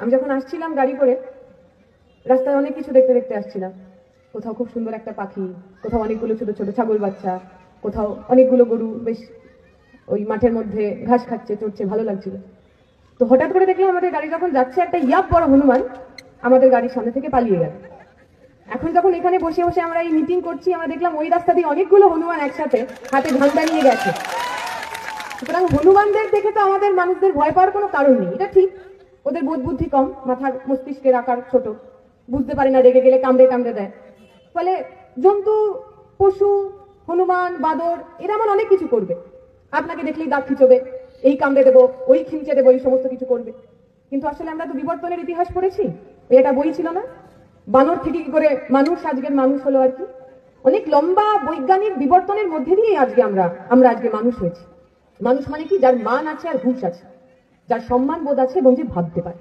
আমি যখন আসছিলাম গাড়ি করে, রাস্তায় অনেক কিছু দেখতে দেখতে আসছিলাম। কোথাও খুব সুন্দর একটা পাখি, কোথাও অনেকগুলো ছোট ছোট ছাগল বাচ্চা, কোথাও অনেকগুলো গরু, বেশ ওই মাঠের মধ্যে ঘাস খাচ্ছে, চড়ছে, ভালো লাগছিল। তো হঠাৎ করে দেখলাম আমাদের গাড়ি যখন যাচ্ছে, একটা ইয়াব বড় হনুমান আমাদের গাড়ির সামনে থেকে পালিয়ে গেল। এখন যখন এখানে বসে বসে আমরা এই মিটিং করছি, আমরা দেখলাম ওই রাস্তা দিয়ে অনেকগুলো হনুমান একসাথে হাতে ঘণ্টা নিয়ে গেছে। সুতরাং হনুমানদের দেখে তো আমাদের মানুষদের ভয় পাওয়ার কোনো কারণ নেই। এটা ঠিক। ওদের বোধ বুদ্ধি কম মাথার মস্তিষ্কের আকার ছোট। বুঝতে পারে না রেগে গেলে কামড়ে কামড়ে দেয়। ফলে জন্তু, পশু, হনুমান, বাদর, এরা আমার অনেক কিছু করবে। আপনাকে দেখলেই দাঁত খিচবে এই কামড়ে দেবো, ওই খিমচে দেবো, এই সমস্ত কিছু করবে। কিন্তু আসলে আমরা তো বিবর্তনের ইতিহাস পড়েছি। একটা বই ছিল না? বানর থেকে কি করে মানুষ, আজকের মানুষ হলো আর কি? অনেক লম্বা বৈজ্ঞানিক বিবর্তনের মধ্যে দিয়ে আজকে আমরা আমরা আজকে মানুষ হয়েছি। মানুষ মানে কি? যার মান আছে আর হুঁশ আছে। যার সম্মান বোধ আছে এবং যে ভাবতে পারে।